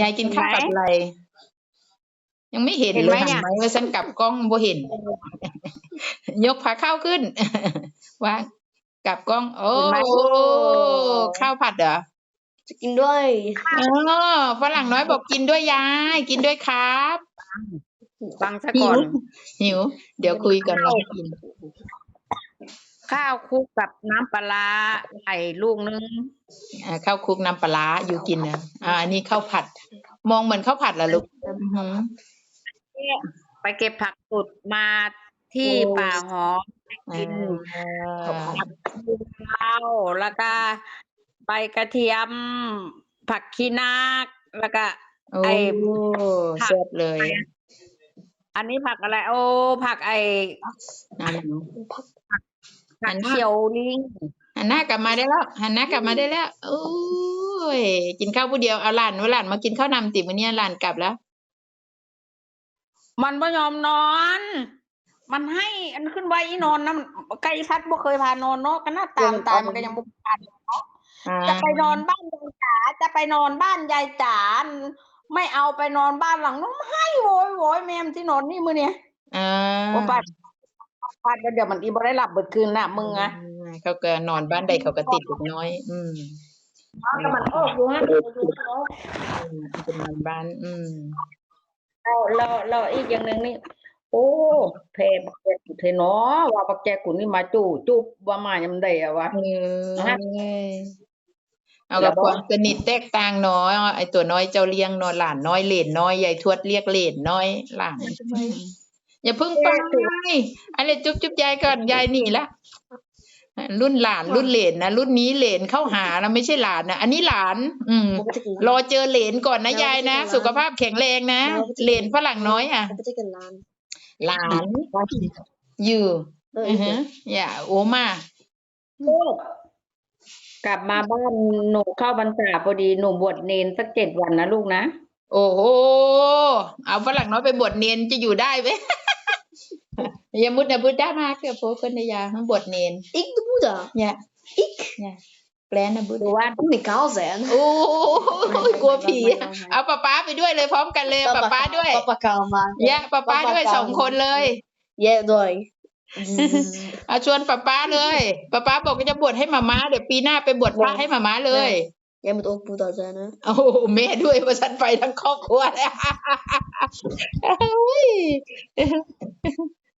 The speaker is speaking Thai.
ยายกินข้าวเห็นไหมกับอะไร ยังไม่เห็นเห็นเลไหมยเนี่ยทำไมว่าฉันกลับกล้องบ่เห็น ยกขาข้าวขึ้น ว่างกลับกล้อง โอ้เห็นไหมข้าวผัดเหรอจะกินด้วยอ๋อฝรั่งน้อยบอกกินด้วยยาย กินด้วยครับ ฟังซะหิก่อวนหิว เดี๋ยวคุยกันเรากิน ข้าวคลุกกับน้ำปลาร้าไข่ลูกนึง อ่าข้าวคลุกน้ำปลาร้าอยู่กินนะอ่าอันนี้ข้าวผัด มองเหมือนข้าวผัดเหรอลูกอื้อหือไปเก็บผักสดมาที่ป่าหอมกินอ่าข้าวแล้วก็ใบกระเทียม ผักขี้นาคแล้วก็โอ้ไอ้แซ่บเลย อันนี้ผักอะไร โอ้ผักไอ้อ่าผักเขียวลิงหันหน้ากลับมาได้แล้วหันหน้ากลับมาได้แล้วโอ้ ย กินข้าวผู้เดียวเอาหลานว่าหลานมากินข้าวนำติวันนี้หลานกลับแล้ว มันไม่ยอมนอน มันให้ อันขึ้นไว้อีนอนนะมันไก่พัดบ่เคยพานอนเนาะก็น่าตามตายมันก็ยังบ่พานเนาะอ่าจะไปนอนบ้านยายจ๋าจะไปนอนบ้านยายจ๋าไม่เอาไปนอนบ้านหลังนู้นให้โวยโวยแม่มที่นอนนี่มือเนี่ยอ่าโอ้ปัดปัดเดี๋ยวมันอีบ่ได้หลับเบิดคืนน่ะมึงอะ เขาก็นอนบ้านใดเขาก็ติดเด็กน้อย อืม แต่มันเอออยู่ฮะอยู่ฮะอืมเป็นนอนบ้าน อืมแล้วแล้วแล้วอีกอย่างหนึ่งนี่ โอ้แพบักแจกุเทเนาะว่าบักแจกุนี่มาจู่จุบว่ามายังได้อะวะเออฮะเอากับเดี๋ยวความสนิทแตกต่างน้อยไอตัวน้อยเจ้าเลี้ยงนอนหลานน้อยเหลนน้อยยายทวดเรียกเหลนน้อยหลานอย่าเพิ่งไปอะไรจุ๊บจุ๊บยายก่อนยายหนีละ รุ่นหลานรุ่นเหลนนะรุ่นนี้เหลนเข้าหานะไม่ใช่หลานนะอันนี้หลาน อืมผมก็จะกินรอเจอเหลนก่อนนะยายนะ สุขภาพแข็งแรงนะเหลนฝรั่งน้อยอะผมก็จะกินร้านหลานอยู่เอออือฮะอย่าโอมาลูกกลับมาบ้านหนูเข้าบรรษาพอดีหนูบวชเนนสักเจ็ดวันนะลูกนะ โอ้โหเอาฝรั่งน้อยไปบวชเนนจะอยู่ได้ไหม อย่ามุดนะบุดได้มากเกือบโพคนในยาทั้งบวชเนน Ik de moeder. เนี่ย Ik? เนี่ยแปลนะบุดดูว่า Ik moet kaal zijn. โอ้ยกลัวผีอะเอาป้าป้าไปด้วยเลยพร้อมกันเลยเอาป้าป้าด้วย Papa kaal maken. แยะป้าป้าด้วยสองคนเลย Jij doei. เอาชวนป้าป้าเลยป้าป้าบอกว่าจะบวชให้หมาม้าเดี๋ยวปีหน้าไปบวชพระให้หมาม้าเลย Jij moet ook moeder zijn, hè? โอ้โหแม่ด้วยว่าฉันไปทั้งครอบครัวเลย